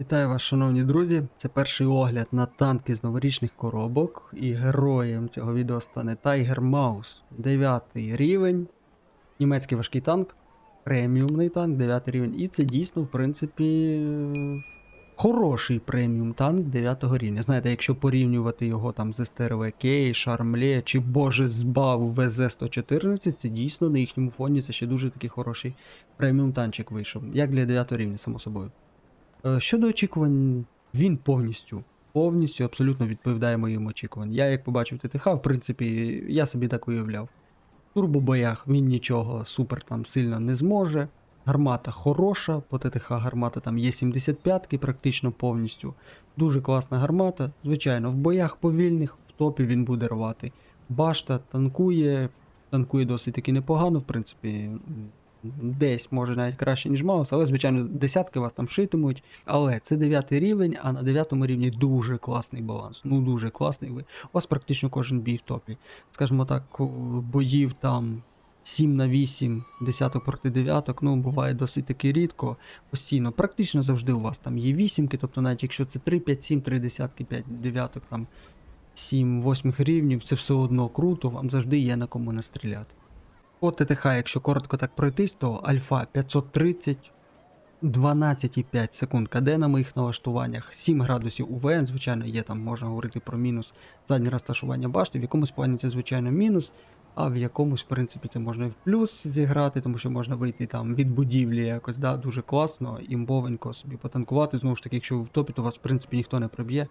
Вітаю вас, шановні друзі. Це перший огляд на танки з новорічних коробок. І героєм цього відео стане Tiger Mouse. 9 рівень. Німецький важкий танк. Преміумний танк, 9 рівень. І це дійсно, в принципі, хороший преміум танк 9 рівня. Знаєте, якщо порівнювати його там з СТРВК, Шармле чи Боже збав ВЗ-114, це дійсно на їхньому фоні це ще дуже такий хороший преміум танчик вийшов. Як для 9 рівня, само собою. Е, Щодо очікувань, він повністю, повністю абсолютно відповідає моїм очікуванням. Я, як побачив ТТХ, в принципі, я собі так уявляв. В турбобоях він нічого супер там сильно не зможе. Гармата хороша, по ТТХ гармата там є 75-ки практично повністю. Дуже класна гармата. Звичайно, в боях повільних, в топі він буде рвати. Башта танкує, танкує досить таки непогано, в принципі. Десь може навіть краще, ніж Маус, але, звичайно, десятки вас там шитимуть. Але це 9 рівень, а на 9 рівні дуже класний баланс. Ну дуже класний. У вас практично кожен бій в топі. Скажімо так, боїв там 7 на 8, десяток проти дев'яток, ну буває досить таки рідко. Постійно, практично завжди у вас там є вісімки, тобто навіть якщо це 3, 5, 7, 3 десятки, 5 дев'яток, там 7, 8 рівнів, це все одно круто, вам завжди є на кому настріляти. По ТТХ, якщо коротко так пройтись, то альфа 530, 12,5 секунд КД на моїх налаштуваннях, 7 градусів УВН, звичайно, є там, можна говорити про мінус заднє розташування башти. В якомусь плані це, звичайно, мінус, а в якомусь, в принципі, це можна і в плюс зіграти, тому що можна вийти там від будівлі якось, да, дуже класно, імбовенько собі потанкувати. Знову ж таки, якщо ви в топі, то вас, в принципі, ніхто не проб'є.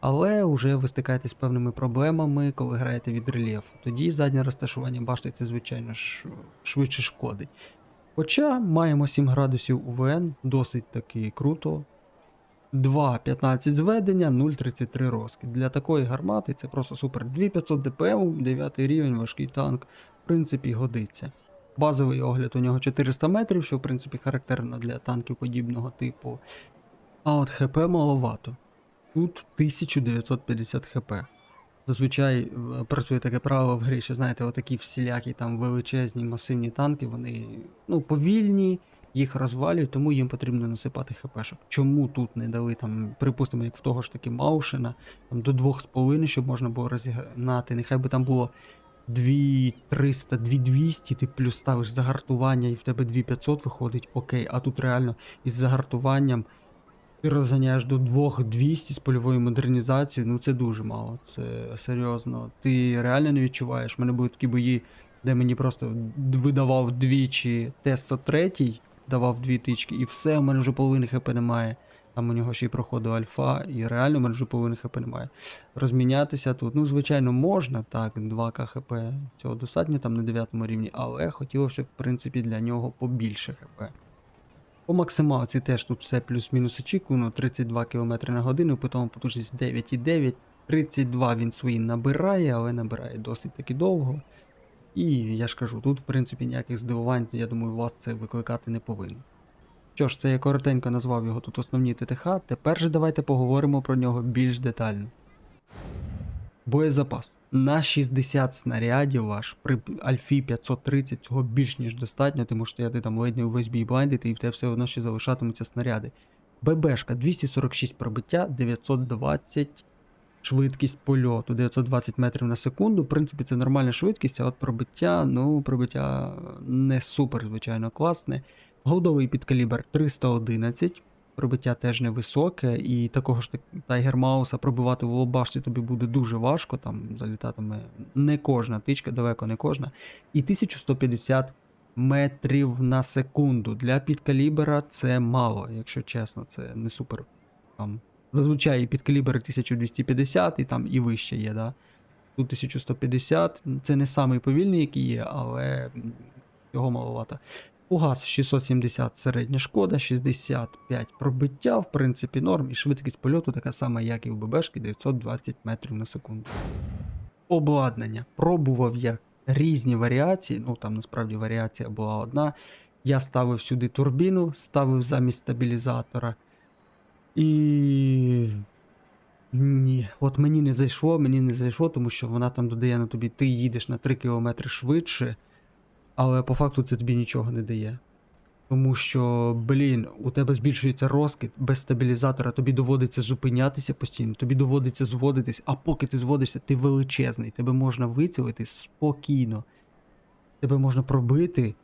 Але вже ви стикаєтесь з певними проблемами, коли граєте від рельєфу. Тоді заднє розташування башти це, звичайно швидше шкодить. Хоча маємо 7 градусів УВН, досить таки круто. 2,15 зведення, 0,33 розкид. Для такої гармати це просто супер. 2500 ДПМ, 9 рівень, важкий танк, в принципі, годиться. Базовий огляд у нього 400 метрів, що в принципі характерно для танків подібного типу. А от ХП маловато. Тут 1950 хп. Зазвичай е, працює таке правило в грі, що знаєте, отакі всілякі там величезні масивні танки, вони ну, повільні, їх розвалюють, тому їм потрібно насипати хпшок. Чому тут не дали там, припустимо, як в того ж таки Маушена, там до 2,5, щоб можна було розігнати. Нехай би там було 2300, 2200, ти плюс ставиш загартування і в тебе 2500 виходить, окей, а тут реально із загартуванням ти розганяєш до 2200 з польовою модернізацією, ну це дуже мало. Це серйозно. Ти реально не відчуваєш. У мене були такі бої, де мені просто видавав двічі Т-103, давав дві тички, і все, у мене вже половини хп немає. Там у нього ще й проходив альфа, і реально у мене вже половини хп немає. Розмінятися тут, ну, звичайно, можна, так, 2 КХП цього достатньо там на 9 рівні, але хотілося в принципі, для нього побільше хп. По максималці теж тут все плюс-мінус очікувано, 32 км на годину, потім потужність 9,9. 32 він свої набирає, але набирає досить таки довго. І я ж кажу, тут в принципі ніяких здивувань, я думаю, вас це викликати не повинно. Що ж, це я коротенько назвав його тут основні ТТХ, тепер же давайте поговоримо про нього більш детально. Боєзапас. На 60 снарядів ваш при Альфі 530 цього більш ніж достатньо, тому що я ти там ледь не увесь бій блайндити і в тебе все одно ще залишатимуться снаряди. ББшка 246 пробиття, 920 швидкість польоту, 920 метрів на секунду. В принципі, це нормальна швидкість, а от пробиття, ну, пробиття не супер, звичайно, класне. Голдовий підкалібр 311. Пробиття теж невисоке, і такого ж так Тайгер Мауса пробивати в лобашці тобі буде дуже важко, там залітатиме не кожна тичка, далеко не кожна. І 1150 метрів на секунду. Для підкалібера це мало, якщо чесно, це не супер. Там, зазвичай під підкалібери 1250 і там і вище є, да? Тут 1150, це не самий повільний, який є, але його маловато. Угас 670 середня шкода, 65 пробиття, в принципі, норм, і швидкість польоту така сама, як і в ББшки, 920 метрів на секунду. Обладнання. Пробував я різні варіації, ну там насправді варіація була одна. Я ставив сюди турбіну, ставив замість стабілізатора. І. Ні, от мені не зайшло, мені не зайшло, тому що вона там додає на тобі, ти їдеш на 3 км швидше, але по факту це тобі нічого не дає. Тому що, блін, у тебе збільшується розкид без стабілізатора, тобі доводиться зупинятися постійно, тобі доводиться зводитись, а поки ти зводишся, ти величезний, тебе можна вицілити спокійно. Тебе можна пробити,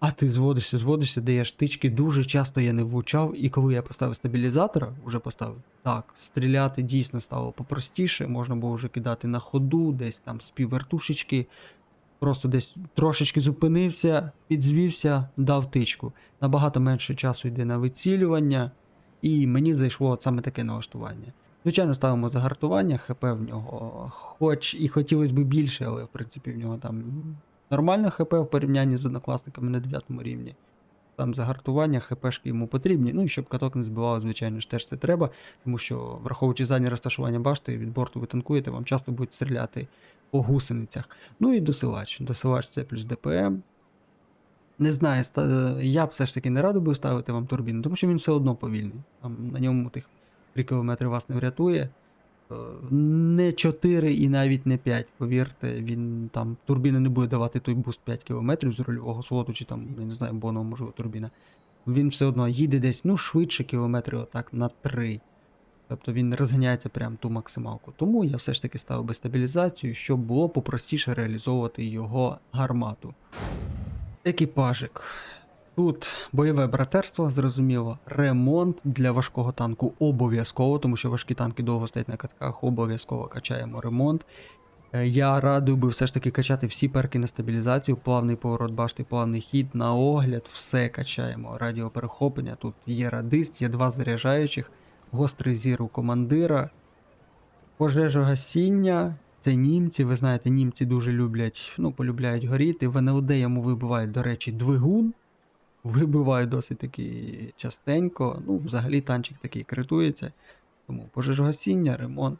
а ти зводишся, зводишся, даєш тички. Дуже часто я не влучав, і коли я поставив стабілізатора, вже поставив, так, стріляти дійсно стало попростіше, можна було вже кидати на ходу, десь там з піввертушечки. Просто десь трошечки зупинився, підзвівся, дав тичку. Набагато менше часу йде на вицілювання, і мені зайшло от саме таке налаштування. Звичайно, ставимо загартування, ХП в нього, хоч і хотілося б більше, але в принципі в нього там нормальне ХП в порівнянні з однокласниками на 9 рівні. Там загартування, ХПшки йому потрібні. Ну і щоб каток не збивало, звичайно ж, теж це треба, тому що, враховуючи заднє розташування башти, від борту ви танкуєте, вам часто будуть стріляти по гусеницях. Ну і досилач. Досилач це плюс ДПМ. Не знаю, ста- я б все ж таки не радий би ставити вам турбіну, тому що він все одно повільний. Там на ньому тих 3 км вас не врятує. Е, Не 4 і навіть не 5, повірте, він там турбіна не буде давати той буст 5 км з рульового слоту, чи там, я не знаю, бонова, можливо, турбіна. Він все одно їде десь, ну, швидше кілометри отак на 3. Тобто він розганяється прям ту максималку. Тому я все ж таки ставив би стабілізацію, щоб було попростіше реалізовувати його гармату. Екіпажик. Тут бойове братерство, зрозуміло, ремонт для важкого танку обов'язково, тому що важкі танки довго стоять на катках, обов'язково качаємо ремонт. Е, Я радив би все ж таки качати всі перки на стабілізацію, плавний поворот башти, плавний хід, на огляд, все качаємо. Радіоперехоплення, тут є радист, є два заряджаючих, гострий зір у командира, пожежогасіння. Це німці, ви знаєте, німці дуже люблять, ну, полюбляють горіти. В НЛД йому вибивають, до речі, двигун. Вибивають досить таки частенько. Ну, взагалі танчик такий критується. Тому пожежогасіння, ремонт,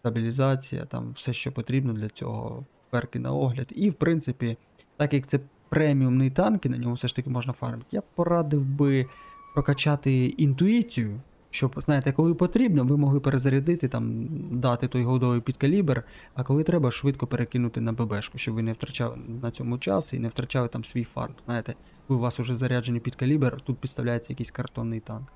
стабілізація, там все, що потрібно для цього, перки на огляд. І, в принципі, так як це преміумний танк, і на ньому все ж таки можна фармити, я порадив би прокачати інтуїцію, щоб, знаєте, коли потрібно, ви могли перезарядити, там, дати той голдовий підкалібр, а коли треба, швидко перекинути на ББшку, щоб ви не втрачали на цьому час і не втрачали там свій фарм. Знаєте, коли у вас вже заряджений підкалібр, тут підставляється якийсь картонний танк.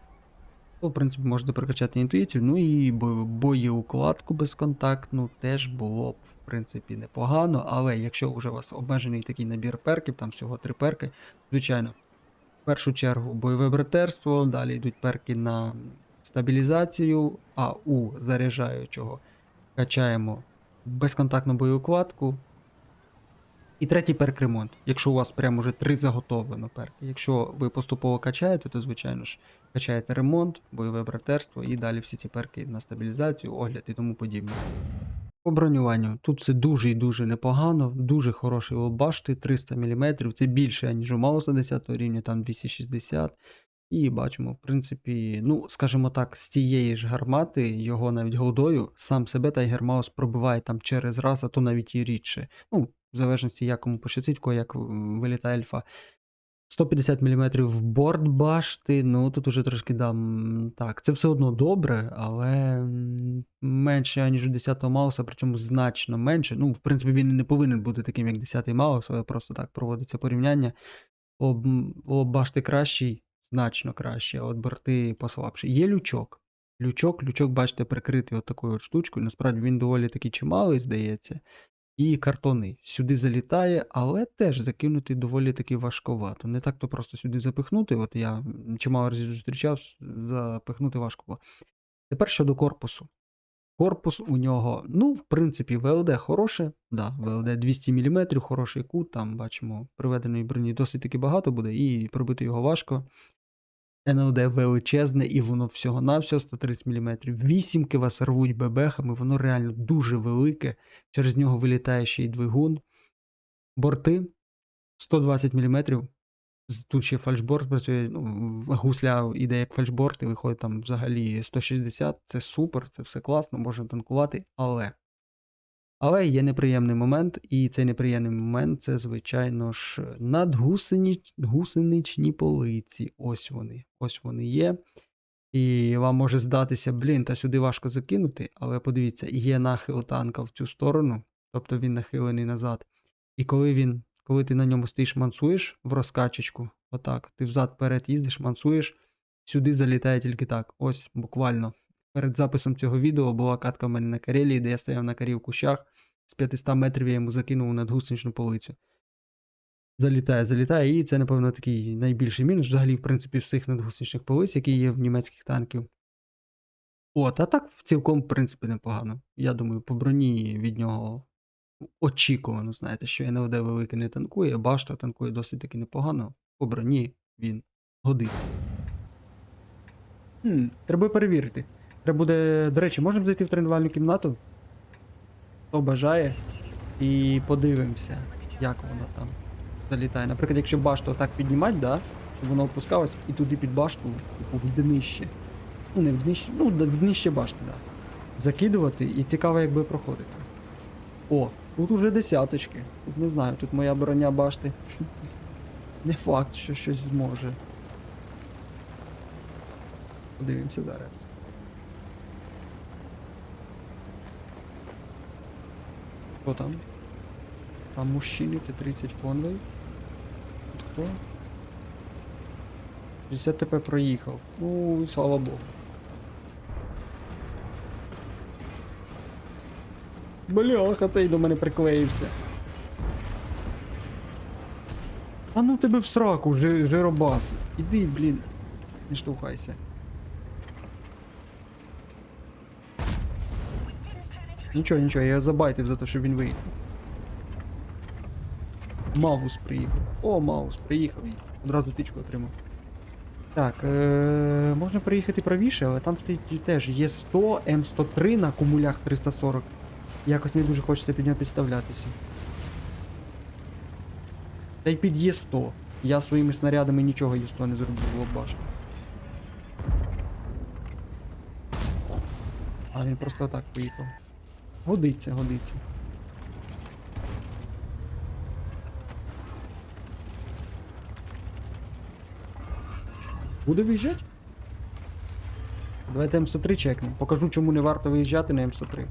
То, в принципі, можете прокачати інтуїцію, ну і боєукладку безконтактну теж було б, в принципі, непогано. Але якщо вже у вас обмежений такий набір перків, там всього три перки, звичайно, в першу чергу бойове братерство, далі йдуть перки на стабілізацію, а у заряджаючого качаємо безконтактну боєукладку. І третій перк ремонт. Якщо у вас прямо вже три заготовлено перки. Якщо ви поступово качаєте, то звичайно ж качаєте ремонт, бойове братерство і далі всі ці перки на стабілізацію, огляд і тому подібне. По бронюванню тут все дуже і дуже непогано, дуже хороший лобашти, 300 мм, це більше, ніж у Мауса 10 рівня, там 260. І бачимо, в принципі, ну, скажімо так, з цієї ж гармати, його навіть голдою, сам себе Тайгер Маус пробиває там через раз, а то навіть і рідше. Ну, в залежності, як кому пощастить, кого як вилітає альфа. 150 мм в борт башти, ну тут уже трошки дам. Так, це все одно добре, але менше, ніж у 10-го Мауса, причому значно менше. Ну, в принципі, він не повинен бути таким, як 10-й Маус, але просто так проводиться порівняння. Об, об башти кращий, значно краще, от борти послабші. Є лючок. Лючок, лючок, бачите, прикритий от такою от штучкою. Насправді він доволі таки чималий, здається. І картонний. Сюди залітає, але теж закинути доволі таки важковато. Не так то просто сюди запихнути. От я чимало разів зустрічав, запихнути важко. Тепер щодо корпусу. Корпус у нього, ну, в принципі, ВЛД хороше, да, ВЛД 200 мм, хороший кут, там бачимо, приведеної броні досить таки багато буде, і пробити його важко. НЛД величезне, і воно всього-навсього 130 мм. Вісімки вас рвуть бебехами, воно реально дуже велике. Через нього вилітає ще й двигун. Борти 120 мм. Тут ще фальшборд працює. Ну, гусля іде як фальшборд, і виходить там взагалі 160. Це супер, це все класно, можна танкувати, але. Але є неприємний момент, і цей неприємний момент це, звичайно ж, надгусенич... гусеничні полиці. Ось вони. Ось вони є. І вам може здатися, блін, та сюди важко закинути, але подивіться, є нахил танка в цю сторону, тобто він нахилений назад. І коли він, коли ти на ньому стоїш мансуєш в розкачечку, Отак. Ти взад-перед їздиш, мансуєш, сюди залітає тільки так. Ось буквально. Перед записом цього відео була катка в мене на Карелії, де я стояв на карі в кущах. З 500 метрів я йому закинув над гусеничну полицю. Залітає, залітає, і це, напевно, такий найбільший мінус взагалі, в принципі, всіх надгусеничних полиць, які є в німецьких танків. От, а так цілком, в принципі, непогано. Я думаю, по броні від нього очікувано, знаєте, що НЛД великий не танкує, башта танкує досить таки непогано. По броні він годиться. Хм, треба перевірити. Треба буде. До речі, можемо зайти в тренувальну кімнату? Хто бажає. І подивимося, як воно там залітає. Наприклад, якщо башту отак піднімати, да, щоб воно опускалось і туди під башту, типу в днище. Ну, не в днище, ну, в днище башти, да. Закидувати і цікаво, як би проходити. О, тут уже десяточки. Тут не знаю, тут моя броня башти. Не факт, що щось зможе. Подивимося зараз. Хто там? Там мужчини, Т-30 конвой. Тут хто? 60 ТП проїхав. Ну, слава Богу. Бляха, цей до мене приклеївся. А ну тебе в сраку, жи- жиробас. Іди, блін. Не штовхайся. Нічого, нічого, я забайтив за те, що він виїхав. Маус приїхав. О, Маус, приїхав. Одразу тичку отримав. Так, е- можна приїхати правіше, але там стоїть теж є 100 М103 на кумулях 340. Якось не дуже хочеться під нього підставлятися. Та й під Є100. Я своїми снарядами нічого Є100 не зробив в лобашку. А він просто отак поїхав. Годиться, годиться. Буде виїжджати? Давайте М103 чекнемо. Покажу, чому не варто виїжджати на М103.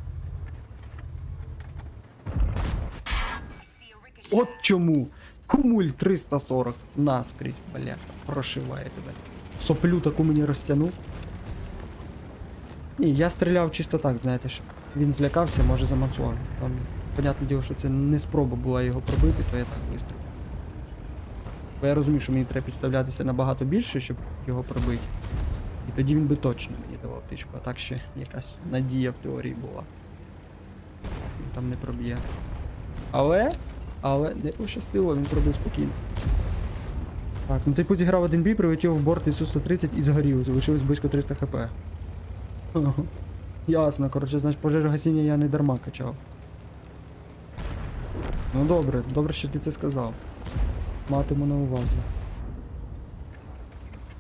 От чому. Кумуль 340 наскрізь, бля, прошиває тебе. Соплю таку мені розтягнув. Ні, я стріляв чисто так, знаєте, що він злякався, може замацував. Там, понятне діло, що це не спроба була його пробити, то я так вистрілив. Бо я розумію, що мені треба підставлятися набагато більше, щоб його пробити. І тоді він би точно мені давав тичку, а так ще якась надія в теорії була. Він там не проб'є. Але, але не пощастило, він пробив спокійно. Так, ну типу зіграв один бій, прилетів в борт Су-130 і згорів, залишилось близько 300 хп. Ясно, коротше, значить пожежогасіння я не дарма качав. Ну добре, добре, що ти це сказав. Матиму на увазі.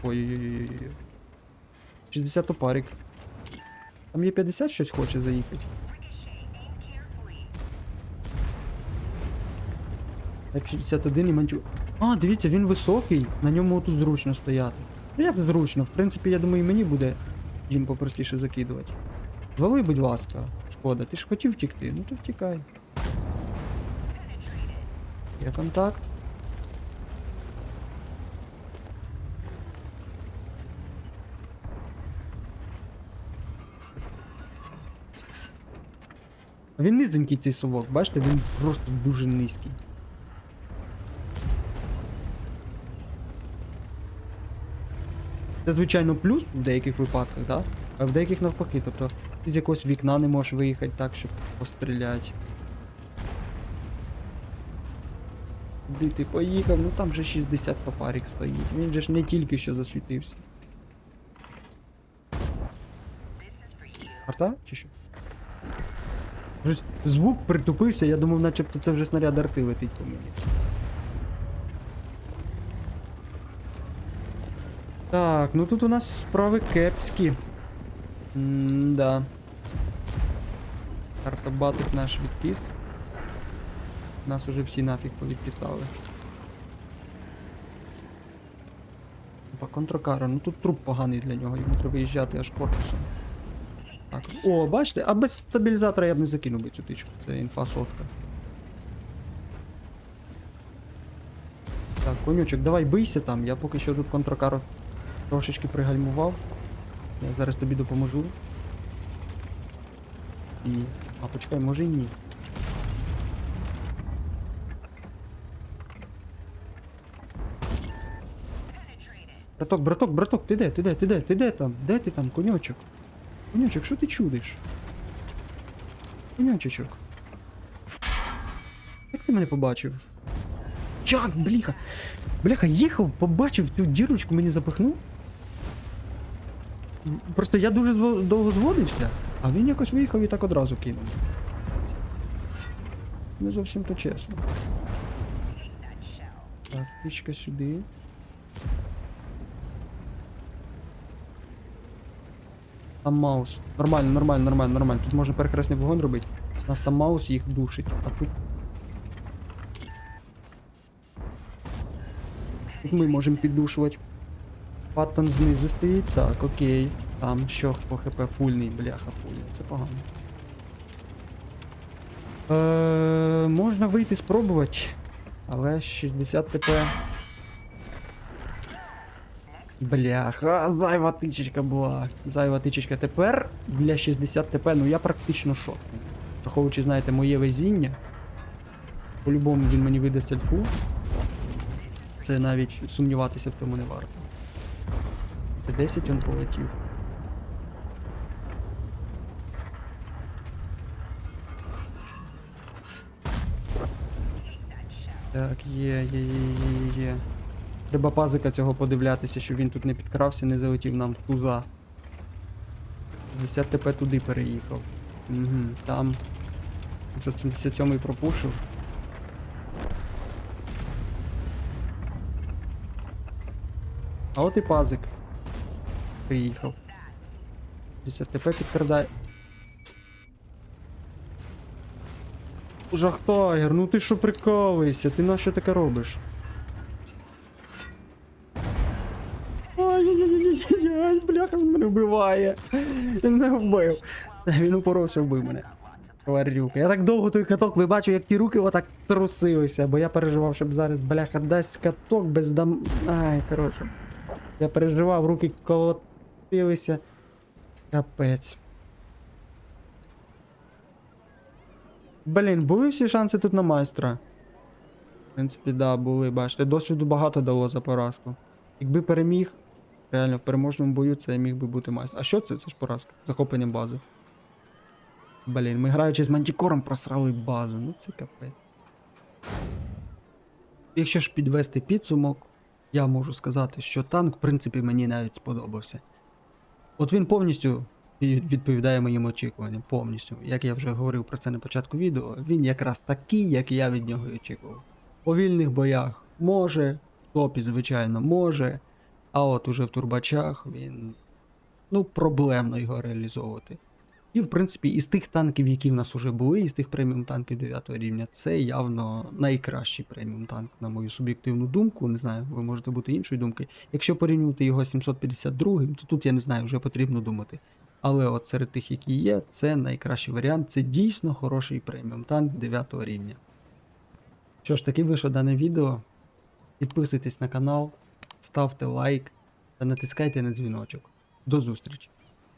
Ой-ой-ой. 60 опарик. Там є 50 щось хоче заїхати. Так, 61 і мантю. А, дивіться, він високий, на ньому тут зручно стояти. Ну як зручно, в принципі, я думаю, і мені буде їм попростіше закидувати. Вали, будь ласка, шкода, ти ж хотів втікти, ну то втікай. Є контакт. Він низенький цей совок, бачите, він просто дуже низький. Це, звичайно, плюс в деяких випадках, да? а в деяких навпаки. Тобто з якогось вікна не можеш виїхати так, щоб постріляти. Куди ти поїхав? Ну там же 60 папарік стоїть. Він же ж не тільки що засвітився. Арта? Чи що? Звук притупився, я думав, начебто це вже снаряд арти летить по мені. Так, ну тут у нас справи кепські. М-да. Картобатик наш відкис. Нас уже всі нафіг повідписали. По контракара, ну тут труп поганий для нього, йому треба їжджати аж корпусом. Так. О, бачите, а без стабілізатора я б не закинув би цю тичку. Це інфа сотка. Так, Конючок, давай бийся там. Я поки що тут контракар трошечки пригальмував. Я зараз тобі допоможу. І. А почекай, може і ні. Браток, браток, браток, ти де? Ти де? Ти де? Ти де там? Де ти там, конючок? Конючок, що ти чудиш? Конючечок. Як ти мене побачив? Як, бліха? Бляха, їхав, побачив цю дірочку, мені запихнув. Просто я дуже довго зводився, а він якось виїхав і так одразу кинув. Не зовсім то чесно. Так, птичка сюди. Там маус. Нормально, нормально, нормально, нормально. Тут можна перехресний вогонь робити. У нас там маус їх душить, а тут. Тут ми можемо піддушувати. Паттон знизу стоїть. Так, окей. Там що по хп фульний, бляха, фульний. Це погано. Е, можна вийти спробувати. Але 60 ТП. Бляха, зайва тичечка була. Зайва тичечка. Тепер для 60 ТП, ну я практично шотний. Враховуючи, знаєте, моє везіння. По-любому він мені видасть альфу. Це навіть сумніватися в цьому не варто. Т10 він полетів. Так, є, є, є, є, є. Треба пазика цього подивлятися, щоб він тут не підкрався, не залетів нам в туза. 50 ТП туди переїхав. Угу, там. 577 пропушив. А от і пазик. Приїхав. 50 ТП підкрадає. Жахтагер, ну ти що прикалуєшся? Ти на що таке робиш? Ай-яй-яй-яй-яй, бляха, він мене вбиває. Він не вбив. Він упоровся, вбив мене. Тварюка. Я так довго той каток вибачив, як ті руки отак трусилися, бо я переживав, щоб зараз бляха дасть каток без дам. Ай, коротше. Я переживав, руки колотилися. Капець. Блін, були всі шанси тут на майстра. В принципі, да, були, бачите. Досвіду багато дало за поразку. Якби переміг, реально в переможному бою це міг би бути майстер. А що це? Це ж поразка. Захоплення бази. Блін, ми граючи з мантікором просрали базу. Ну це капець. Якщо ж підвести підсумок, я можу сказати, що танк, в принципі, мені навіть сподобався. От він повністю відповідає моїм очікуванням. Повністю. Як я вже говорив про це на початку відео, він якраз такий, як я від нього очікував. По вільних боях може, в топі, звичайно, може. А от уже в турбачах він. Ну, проблемно його реалізовувати. І, в принципі, із тих танків, які в нас уже були, із тих преміум танків 9 рівня, це явно найкращий преміум танк, на мою суб'єктивну думку. Не знаю, ви можете бути іншої думки. Якщо порівнювати його з 752, то тут я не знаю, вже потрібно думати. Але от серед тих, які є, це найкращий варіант. Це дійсно хороший преміум танк 9 рівня. Що ж, таки вийшло дане відео. Підписуйтесь на канал, ставте лайк та натискайте на дзвіночок. До зустрічі!